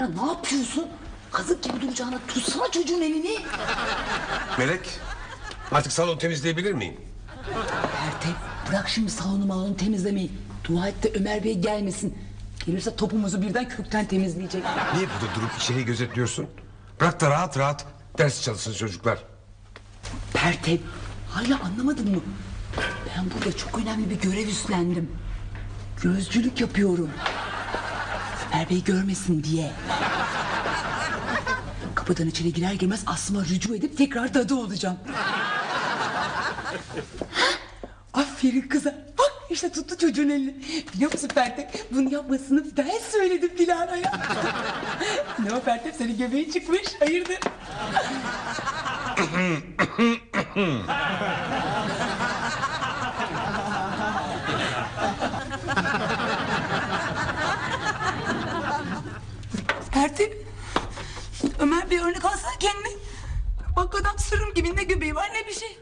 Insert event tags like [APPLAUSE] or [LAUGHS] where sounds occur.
Dilara ne yapıyorsun? Kazık gibi duracağına tutsana çocuğun elini. Melek, artık salon temizleyebilir miyim? Ertem bırak şimdi salonu malonu temizlemeyi. Dua et de Ömer Bey gelmesin. Gelirse topumuzu birden kökten temizleyecek. Niye burada durup içeriği gözetliyorsun? Bırak da rahat rahat ders çalışsın çocuklar. Pertev hala anlamadın mı? Ben burada çok önemli bir görev üstlendim. Gözcülük yapıyorum. Ömer Bey görmesin diye. Kapıdan içeri girer girmez asma rücu edip tekrar dadı olacağım. Aferin kıza. Bak işte tuttu çocuğun elini. Biliyor musun Pertev? Bunu yapmasını ben söyledim Dilara'ya. ne o Pertev senin göbeğin çıkmış. Hayırdır? [LAUGHS] Ertem. Ömer bir örnek alsana kendine. Bak adam sırım gibi ne göbeği var ne bir şey.